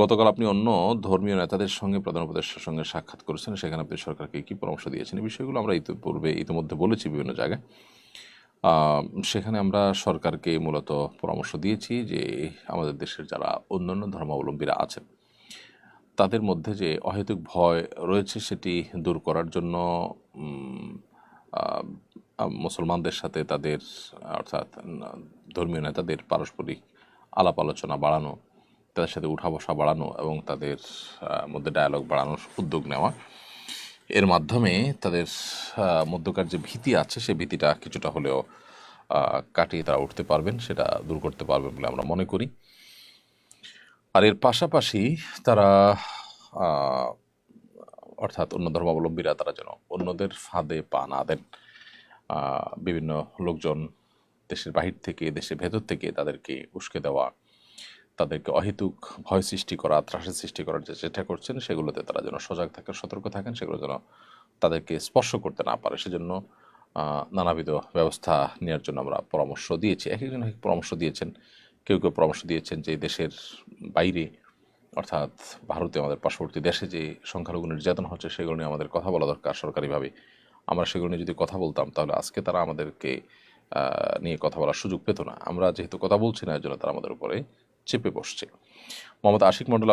গতকাল আপনি অন্য ধর্মীয় নেতাদের সঙ্গে প্রধান উপদেষ্টার সঙ্গে সাক্ষাৎ করেছেন। সেখানে আপনি সরকারকে কী পরামর্শ দিয়েছেন? এই বিষয়গুলো আমরা ইতিপূর্বে, ইতিমধ্যে বলেছি বিভিন্ন জায়গায়। সেখানে আমরা সরকারকে মূলত পরামর্শ দিয়েছি যে আমাদের দেশের যারা অন্যান্য ধর্মাবলম্বীরা আছেন, তাদের মধ্যে যে অহেতুক ভয় রয়েছে সেটি দূর করার জন্য মুসলমানদের সাথে তাদের, অর্থাৎ ধর্মীয় নেতাদের পারস্পরিক আলাপ আলোচনা বাড়ানো তাদের সাথে উঠা বসা বাড়ানো এবং তাদের মধ্যে ডায়ালগ বাড়ানোর উদ্যোগ নেওয়া। এর মাধ্যমে তাদের মধ্যকার যে ভীতি আছে সেই ভীতিটা কিছুটা হলেও কাটিয়ে তারা উঠতে পারবেন, সেটা দূর করতে পারবেন বলে আমরা মনে করি। আর এর পাশাপাশি তারা অর্থাৎ অন্য ধর্মাবলম্বীরা তারা যেন অন্যদের ফাঁদে পা না দেন। বিভিন্ন লোকজন দেশের বাহির থেকে, দেশের ভেতর থেকে তাদেরকে উস্কে দেওয়া তাদেরকে অহেতুক ভয় সৃষ্টি করা ত্রাসের সৃষ্টি করার যে চেষ্টা করছেন, সেগুলোতে তারা যেন সজাগ থাকেন, সতর্ক থাকেন, সেগুলো যেন তাদেরকে স্পর্শ করতে না পারে। সেজন্য নানাবিধ ব্যবস্থা নেওয়ার জন্য আমরা পরামর্শ দিয়েছি। এক একজন এক এক পরামর্শ দিয়েছেন। কেউ কেউ পরামর্শ দিয়েছেন যে, দেশের বাইরে, অর্থাৎ ভারতে আমাদের পার্শ্ববর্তী দেশে যে সংখ্যালঘু নির্যাতন হচ্ছে, সেগুলো নিয়ে আমাদের কথা বলা দরকার সরকারিভাবে। আমরা সেগুলো নিয়ে যদি কথা বলতাম, তাহলে আজকে তারা আমাদেরকে নিয়ে কথা বলার সুযোগ পেত না। আমরা যেহেতু কথা বলছি না এর জন্য তারা আমাদের উপরে চেপে বসছে। মোহাম্মদ আশিক মন্ডল